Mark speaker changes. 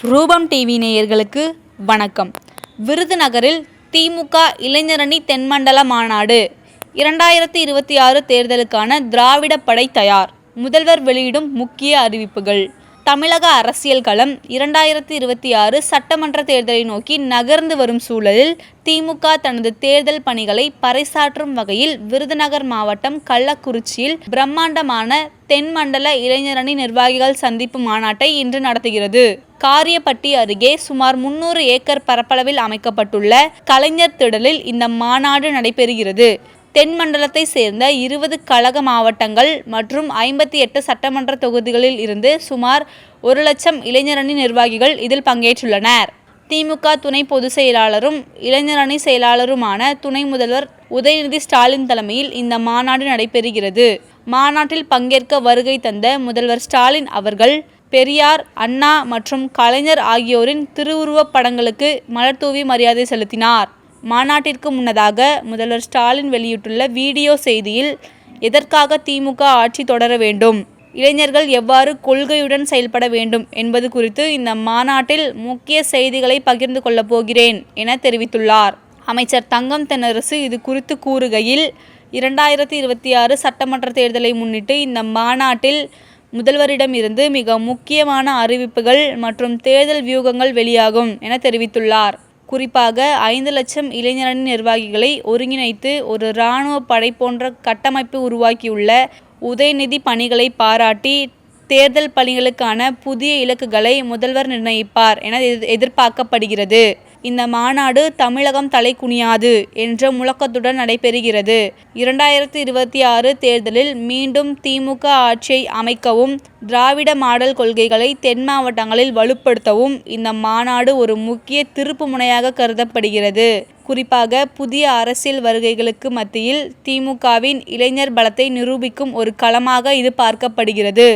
Speaker 1: ரூபம் டிவி நேயர்களுக்கு வணக்கம். விருதுநகரில் திமுக இளைஞரணி தென்மண்டல மாநாடு. இரண்டாயிரத்தி இருபத்தி ஆறு தேர்தலுக்கான திராவிட படை தயார். முதல்வர் வெளியிடும் முக்கிய அறிவிப்புகள். தமிழக அரசியல் களம் இரண்டாயிரத்தி இருபத்தி ஆறு சட்டமன்ற தேர்தலை நோக்கி நகர்ந்து வரும் சூழலில் திமுக தனது தேர்தல் பணிகளை பறைசாற்றும் வகையில் விருதுநகர் மாவட்டம் கள்ளக்குறிச்சியில் பிரம்மாண்டமான தென்மண்டல இளைஞரணி நிர்வாகிகள் சந்திப்பு மாநாட்டை இன்று நடத்துகிறது. காரியப்பட்டி அருகே சுமார் முன்னூறு ஏக்கர் பரப்பளவில் அமைக்கப்பட்டுள்ள கலைஞர் திடலில் இந்த மாநாடு நடைபெறுகிறது. தென் மண்டலத்தை சேர்ந்த இருபது கழக மாவட்டங்கள் மற்றும் ஐம்பத்தி எட்டு சட்டமன்ற தொகுதிகளில் இருந்து சுமார் ஒரு லட்சம் இளைஞரணி நிர்வாகிகள் இதில் பங்கேற்றுள்ளனர். திமுக துணை பொதுச் செயலாளரும் இளைஞரணி செயலாளருமான துணை முதல்வர் உதயநிதி ஸ்டாலின் தலைமையில் இந்த மாநாடு நடைபெறுகிறது. மாநாட்டில் பங்கேற்க வருகை தந்த முதல்வர் ஸ்டாலின் அவர்கள் பெரியார் அண்ணா மற்றும் கலைஞர் ஆகியோரின் திருவுருவப் படங்களுக்கு மலர்தூவி மரியாதை செலுத்தினார். மாநாட்டிற்கு முன்னதாக முதல்வர் ஸ்டாலின் வெளியிட்டுள்ள வீடியோ செய்தியில் எதற்காக திமுக ஆட்சி தொடர வேண்டும்? இளைஞர்கள் எவ்வாறு கொள்கையுடன் செயல்பட வேண்டும்? என்பது குறித்து இந்த மாநாட்டில் முக்கிய செய்திகளை பகிர்ந்து கொள்ளப் போகிறேன் என தெரிவித்துள்ளார். அமைச்சர் தங்கம் தென்னரசு இது குறித்து கூறுகையில் இரண்டாயிரத்தி இருபத்தி ஆறு சட்டமன்ற தேர்தலை முன்னிட்டு இந்த மாநாட்டில் முதல்வரிடமிருந்து மிக முக்கியமான அறிவிப்புகள் மற்றும் தேர்தல் வியூகங்கள் வெளியாகும் என தெரிவித்துள்ளார். குறிப்பாக ஐந்து லட்சம் இளைஞரணி நிர்வாகிகளை ஒருங்கிணைத்து ஒரு இராணுவ படை போன்ற கட்டமைப்பு உருவாக்கியுள்ள உதயநிதி பணிகளை பாராட்டி தேர்தல் பணிகளுக்கான புதிய இலக்குகளை முதல்வர் நிர்ணயிப்பார் என எதிர்பார்க்கப்படுகிறது. இந்த மாநாடு தமிழகம் தலை குனியாது என்ற முழக்கத்துடன் நடைபெறுகிறது. இரண்டாயிரத்தி இருபத்தி ஆறு தேர்தலில் மீண்டும் திமுக ஆட்சியை அமைக்கவும் திராவிட மாடல் கொள்கைகளை தென் மாவட்டங்களில் வலுப்படுத்தவும் இந்த மாநாடு ஒரு முக்கிய திருப்பு முனையாக கருதப்படுகிறது. குறிப்பாக புதிய அரசியல் வருகைகளுக்கு மத்தியில் திமுகவின் இளைஞர் பலத்தை நிரூபிக்கும் ஒரு களமாக இது பார்க்கப்படுகிறது.